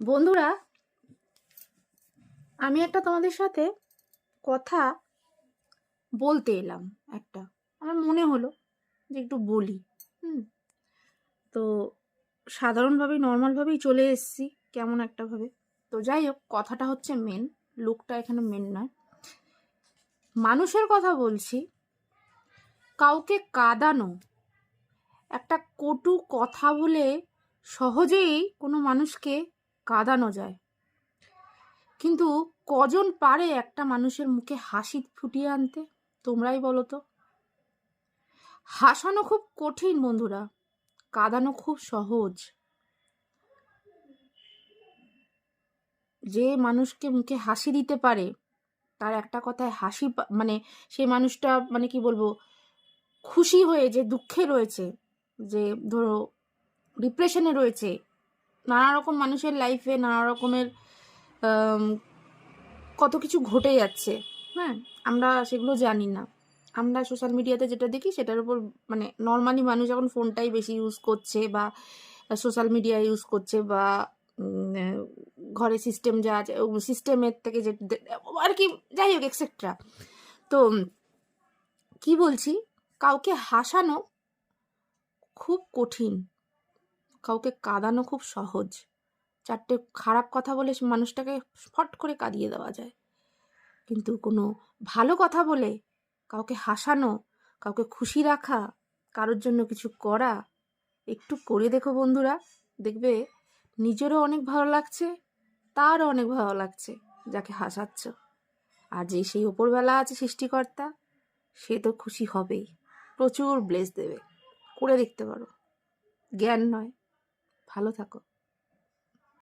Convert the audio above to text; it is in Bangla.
বন্ধুরা, আমি একটা তোমাদের সাথে কথা বলতে এলাম একটা। আমার মনে হলো যে একটু বলি, হুম? তো সাধারণভাবেই নর্মালভাবেই চলে এসেছি, কেমন একটা ভাবে। তো যাই হোক, কথাটা হচ্ছে মেন লুকটা এখানে মেন নয়। মানুষের কথা বলছি, কাউকে কাঁদানো, একটা কটু কথা বলে সহজেই কোনো মানুষকে কাঁদানো যায়। কিন্তু কজন পারে একটা মানুষের মুখে হাসি ফুটিয়ে আনতে, তোমরাই বলো তো? হাসানো খুব কঠিন বন্ধুরা, কাঁদানো খুব সহজ। যে মানুষকে মুখে হাসি দিতে পারে, তার একটা কথায় হাসি মানে সেই মানুষটা মানে কি বলব, খুশি হয়ে যে দুঃখে রয়েছে, যে ধরো ডিপ্রেশনে রয়েছে। নানা রকম মানুষের লাইফে নানা রকমের কত কিছু ঘটে যাচ্ছে। হ্যাঁ আমরা সেগুলো জানি না। আমরা সোশ্যাল মিডিয়াতে যেটা দেখি সেটার উপর মানে নর্মালি মানুষ এখন ফোনটাই বেশি ইউজ করছে বা সোশ্যাল মিডিয়া ইউজ করছে বা ঘরে সিস্টেম যা আছে সিস্টেমের থেকে যে আর কি, যাই হোক এক্সেট্রা তো, কি বলছি? কাউকে হাসানো খুব কঠিন। কাউকে কাঁদানো খুব সহজ। চারটে খারাপ কথা বলে মানুষটাকে ফট করে কাঁদিয়ে দেওয়া যায়। কিন্তু কোনো ভালো কথা বলে, কাউকে হাসানো, কাউকে খুশি রাখা, কারোর জন্য কিছু করা, একটু করে দেখো বন্ধুরা, দেখবে নিজেরও অনেক ভালো লাগছে, তারও অনেক ভালো লাগছে যাকে হাসাচ্ছ। আর যে সেই ওপরবেলা আছে সৃষ্টিকর্তা, সে তো খুশি হবেই। প্রচুর ব্লেস দেবে। করে দেখতে পারো। জ্ঞান নয়। ভালো থাকো।